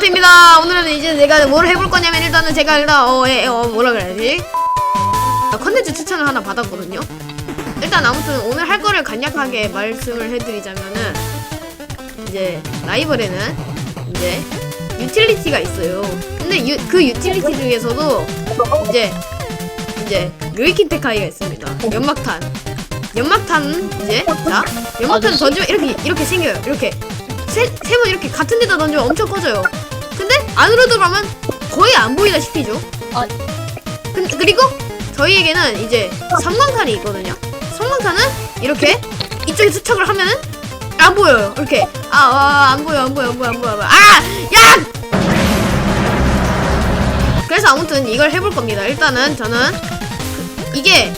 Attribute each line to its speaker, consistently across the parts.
Speaker 1: 마트입니다. 오늘은 이제 내가 뭘 해볼 거냐면 일단은 제가 일단 어, 예, 어 뭐라 그래야지? 아, 컨텐츠 추천을 하나 받았거든요. 일단 아무튼 오늘 할 거를 간략하게 말씀을 해드리자면은 이제 라이벌에는 이제 유틸리티가 있어요. 근데 유, 그 유틸리티 중에서도 이제 이제 르이킨테카이가 있습니다. 연막탄. 연막탄 이제 자 연막탄? 던지면 이렇게 이렇게 생겨요. 이렇게 세 세 번 이렇게 같은 데다 던지면 엄청 커져요. 근데 안으로 들어가면 거의 안 보이다시피죠.
Speaker 2: 아.
Speaker 1: 근, 그리고 저희에게는 이제 성광탄이 있거든요. 성광탄은 이렇게 이쪽에 수척을 하면은 안 보여요. 이렇게 아안 보여 안 보여 안 보여 안 보여 안 보여. 아 야! 그래서 아무튼 이걸 해볼 겁니다. 일단은 저는 그- 이게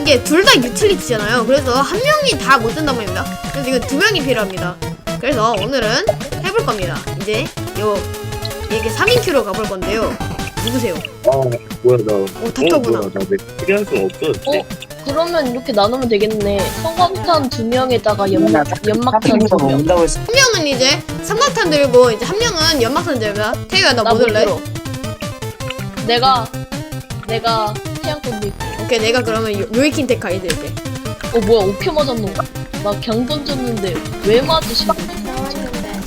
Speaker 1: 이게 둘 다 유틸리티잖아요. 그래서 한 명이 다 못 된단 말입니다. 그래서 이거 두 명이 필요합니다. 그래서 오늘은 해볼 겁니다. 이제 요 이렇게 3인 큐로 가볼 건데요. 누구세요?
Speaker 3: 아 뭐야 나
Speaker 1: 오 닥터구나.
Speaker 3: 뭐야 나왜 필요할 수 없어
Speaker 2: 어? 그러면 이렇게 나누면 되겠네. 성광탄 두 명에다가 연막 연막탄 두 명.
Speaker 4: 온다고 했어.
Speaker 1: 한 명은 이제 삼각탄 들고 이제 한 명은 연막탄 들고요. 태유야 나나뭐 들래?
Speaker 2: 들어. 내가 내가 태양권 들고.
Speaker 1: 오케이 내가 그러면 요, 요이킨 테카이 들게.
Speaker 2: 어 뭐야 오케 맞았노? 나경 던졌는데 왜 맞으신 거야?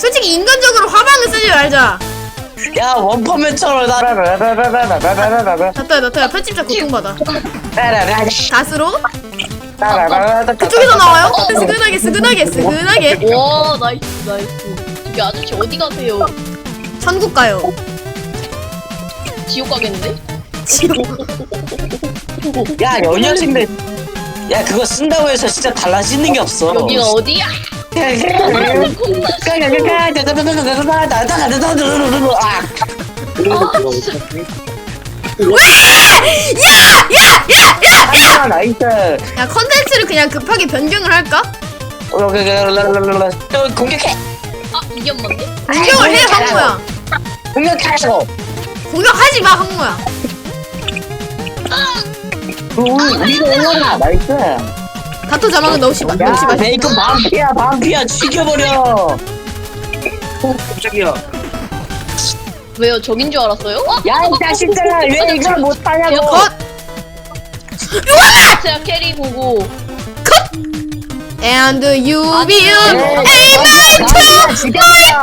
Speaker 1: 솔직히 인간적으로 화방을 쓰지 말자
Speaker 4: 야 원펀맨처럼
Speaker 1: 나타야 나타야 편집자 고통받아
Speaker 4: 라라라라
Speaker 1: 다스로
Speaker 4: 라라라라라
Speaker 1: 그쪽에서 나와요? 스근하게 스근하게 스근하게
Speaker 2: 와 나이스 나이스. 이게 아저씨 어디 가세요?
Speaker 1: 천국 가요
Speaker 2: 지옥 가겠는데?
Speaker 1: 지금
Speaker 4: 야 연녀생들 야 그거 쓴다고 해서 진짜 달라지는 게 없어.
Speaker 2: 여기가 어디야?
Speaker 4: 아, 아, 나이스.
Speaker 1: 야 컨텐츠를 그냥 급하게 변경을 할까?
Speaker 4: 공격해.
Speaker 2: 아 이게?
Speaker 1: 공격을 해 항모야
Speaker 4: 공격하라고.
Speaker 1: 공격하지 마 항모야
Speaker 4: 우리가 올라가. 나이스.
Speaker 1: 다토 자막은 넣으시 마
Speaker 4: 야,
Speaker 1: 넣으시 마
Speaker 4: 베이컨 반피야, 반피야, 죽여버려.
Speaker 3: 어 깜짝이야
Speaker 2: 왜요? 적인 줄 알았어요? 어?
Speaker 4: 야, 이 자식들아, 왜 이걸 못하냐고.
Speaker 1: 컷
Speaker 2: 제가 캐리 보고
Speaker 1: And you will
Speaker 4: 네.
Speaker 1: aim my to
Speaker 4: 죽여버려.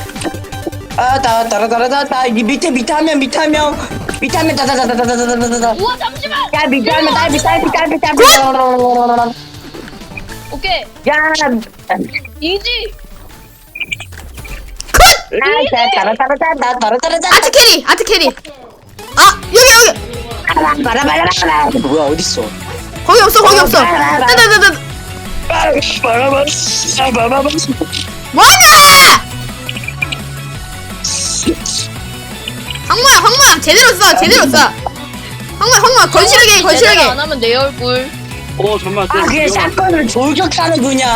Speaker 4: 이 밑에 밑에 밑에 하면 밑에 하면 다다다다다다다다다
Speaker 2: 우와 잠시만!
Speaker 4: 야 밑에 하면 딸 밑에 딸 밑에 딸 밑에
Speaker 2: 오케이.
Speaker 4: 야.
Speaker 2: 이지.
Speaker 4: 따라따라따라따라따라따라
Speaker 1: 아트 캐리 아트 캐리. 아 여기 여기.
Speaker 4: 바라바라바라 뭐야 어딨어?
Speaker 1: 거기 없어 거기 없어. 따다다다 뭐하냐 황모야 황모야 제대로 쏴 제대로 쏴. 황모야 황모야 건실하게
Speaker 2: 제대로
Speaker 1: 건실하게.
Speaker 2: 안 하면 내 얼굴.
Speaker 3: 어 잠만.
Speaker 4: 아 그냥 샷건을 돌격 사는 그냥.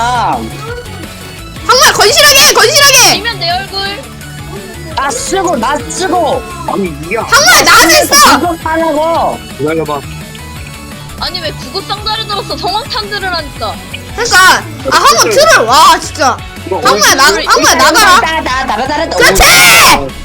Speaker 1: 황모야 건실하게 해, 건실하게.
Speaker 2: 아니면 내 얼굴.
Speaker 4: 나 쓰고 나 쓰고.
Speaker 3: 아니 이게
Speaker 1: 황모야. 나가서 있어
Speaker 4: 돌격 하라고.
Speaker 3: 기다려봐.
Speaker 2: 아니 왜 구급 상자를 들었어? 성황탄들을 하니까.
Speaker 1: 그러니까 아 황모 틀을 와 진짜. 황모야 나 황모야 나가라.
Speaker 4: 따다다다다다
Speaker 1: 그렇지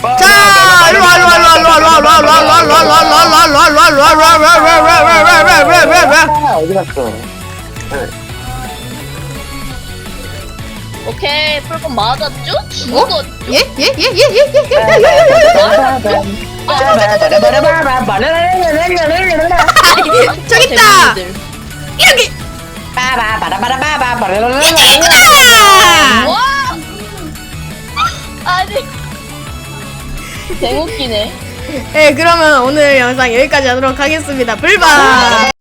Speaker 1: 자, 일로 와, 일로 와, 일로 와, 일로 와, 일로 와, 일로 와, 일로 와, 일로 와, 일로 와, 일로 와, 일로 와, 일로 와, 일로 와, 일로 와, 일로 와, 일로 와, 일로 와, 일로 와, 아,
Speaker 4: 어디 갔어?
Speaker 2: 오케이 풀건 맞았죠? 죽었죠?
Speaker 1: 예? 예? 예? 예? 예? 예? 예? 예? 예? 예? 아니, 저기 있다! 이렇게!
Speaker 2: 빠바바라바라바바. 와! 개웃기네.
Speaker 1: 네, 그러면 오늘 영상 여기까지 하도록 하겠습니다. 불바!